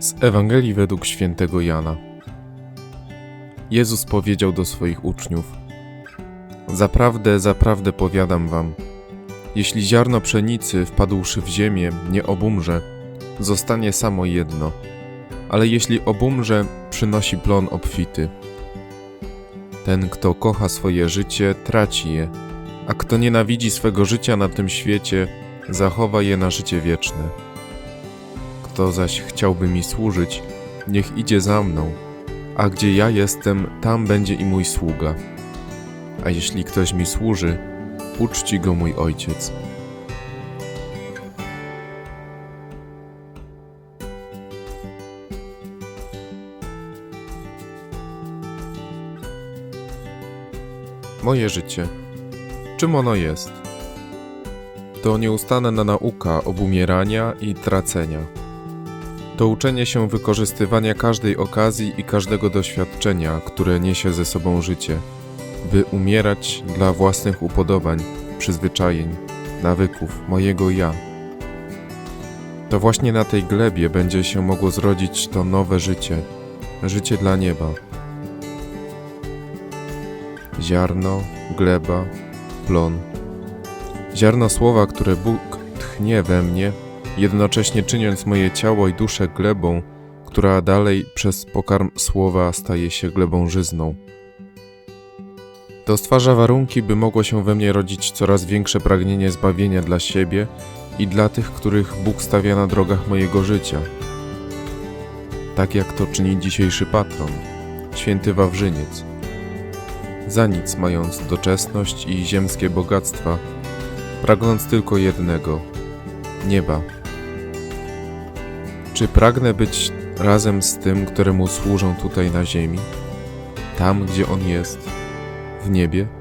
Z Ewangelii według świętego Jana. Jezus powiedział do swoich uczniów: Zaprawdę, zaprawdę powiadam wam, jeśli ziarno pszenicy wpadłszy w ziemię nie obumrze, zostanie samo jedno, ale jeśli obumrze, przynosi plon obfity. Ten, kto kocha swoje życie, traci je, a kto nienawidzi swego życia na tym świecie, zachowa je na życie wieczne. Kto zaś chciałby mi służyć, niech idzie za mną, a gdzie ja jestem, tam będzie i mój sługa. A jeśli ktoś mi służy, uczci go mój ojciec. Moje życie. Czym ono jest? To nieustanna nauka obumierania i tracenia. To uczenie się wykorzystywania każdej okazji i każdego doświadczenia, które niesie ze sobą życie, by umierać dla własnych upodobań, przyzwyczajeń, nawyków, mojego ja. To właśnie na tej glebie będzie się mogło zrodzić to nowe życie, życie dla nieba. Ziarno, gleba, plon. Ziarno słowa, które Bóg tchnie we mnie, jednocześnie czyniąc moje ciało i duszę glebą, która dalej przez pokarm słowa staje się glebą żyzną. To stwarza warunki, by mogło się we mnie rodzić coraz większe pragnienie zbawienia dla siebie i dla tych, których Bóg stawia na drogach mojego życia. Tak jak to czyni dzisiejszy patron, święty Wawrzyniec. Za nic mając doczesność i ziemskie bogactwa, pragnąc tylko jednego nieba. Czy pragnę być razem z tym, któremu służą tutaj na ziemi? Tam, gdzie on jest, w niebie?